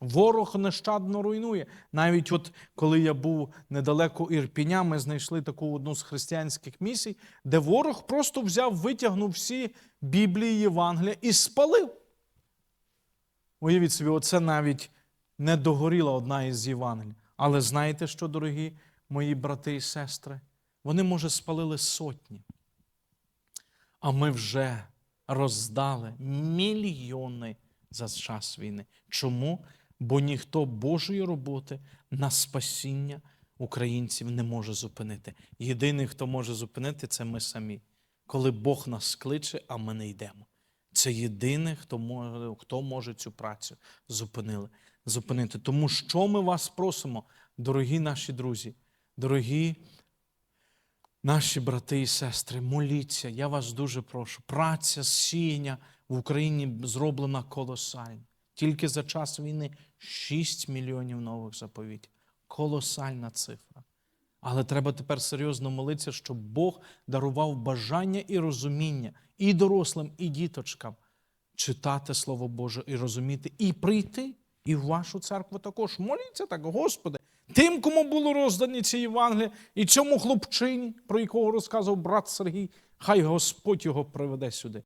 Ворог нещадно руйнує. Навіть от коли я був недалеко Ірпіня, ми знайшли таку одну з християнських місій, де ворог просто взяв, витягнув всі Біблії, Євангелія і спалив. Уявіть собі, оце навіть не догоріла одна із Євангелій. Але знаєте що, дорогі мої брати і сестри? Вони, може, спалили сотні. А ми вже роздали мільйони за час війни. Чому? Бо ніхто Божої роботи на спасіння українців не може зупинити. Єдиний, хто може зупинити, це ми самі. Коли Бог нас кличе, а ми не йдемо. Це єдине, хто може, хто може цю працю зупинили, зупинити. Тому що ми вас просимо, дорогі наші друзі, дорогі Наші брати і сестри, моліться, я вас дуже прошу. Праця сіяння в Україні зроблена колосально. Тільки за час війни 6 мільйонів нових заповітів. Колосальна цифра. Але треба тепер серйозно молитися, щоб Бог дарував бажання і розуміння і дорослим, і діточкам читати Слово Боже і розуміти, і прийти, і в вашу церкву також. Моліться так, Господи, тим, кому було роздані ці Євангелія, і цьому хлопчині, про якого розказував брат Сергій, хай Господь його приведе сюди.